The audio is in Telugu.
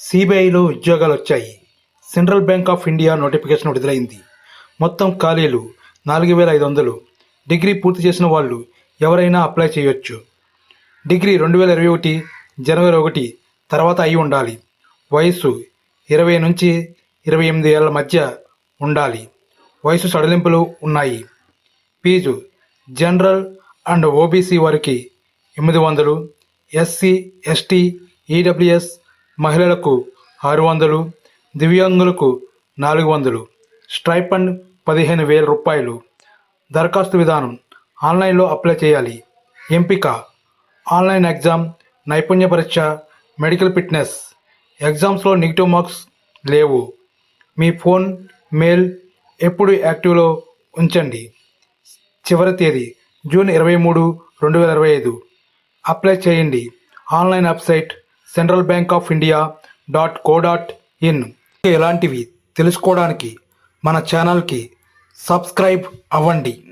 సిబిఐలో ఉద్యోగాలు వచ్చాయి central bank of India notification విడుదలైంది. మొత్తం ఖాళీలు నాలుగు వేల ఐదు వందలు. డిగ్రీ పూర్తి చేసిన వాళ్ళు ఎవరైనా అప్లై చేయొచ్చు. డిగ్రీ రెండు వేల ఇరవై ఒకటి జనవరి ఒకటి తర్వాత అయి ఉండాలి. వయసు ఇరవై నుంచి ఇరవై ఎనిమిది ఏళ్ళ మధ్య ఉండాలి. వయసు సడలింపులు ఉన్నాయి. ఫీజు జనరల్ అండ్ ఓబీసీ వారికి ఎనిమిది వందలు. ఎస్సీ ఎస్టీ ఈడబ్ల్యూఎస్ మహిళలకు ఆరు వందలు దివ్యాంగులకు నాలుగు వందలు స్ట్రైపండ్ పదిహేను వేల రూపాయలు. దరఖాస్తు విధానం ఆన్లైన్లో అప్లై చేయాలి. ఎంపిక ఆన్లైన్ ఎగ్జామ్ నైపుణ్య పరీక్ష మెడికల్ ఫిట్నెస్. ఎగ్జామ్స్లో నెగిటివ్ మార్క్స్ లేవు. మీ ఫోన్ మెయిల్ ఎప్పుడు యాక్టివ్లో ఉంచండి. చివరి తేదీ జూన్ ఇరవై మూడు రెండు వేల ఇరవై ఐదు. అప్లై చేయండి. Online website central bank of India dot co dot in. ఇలాంటివి తెలుసుకోవడానికి మన ఛానల్కి సబ్స్క్రైబ్ అవ్వండి.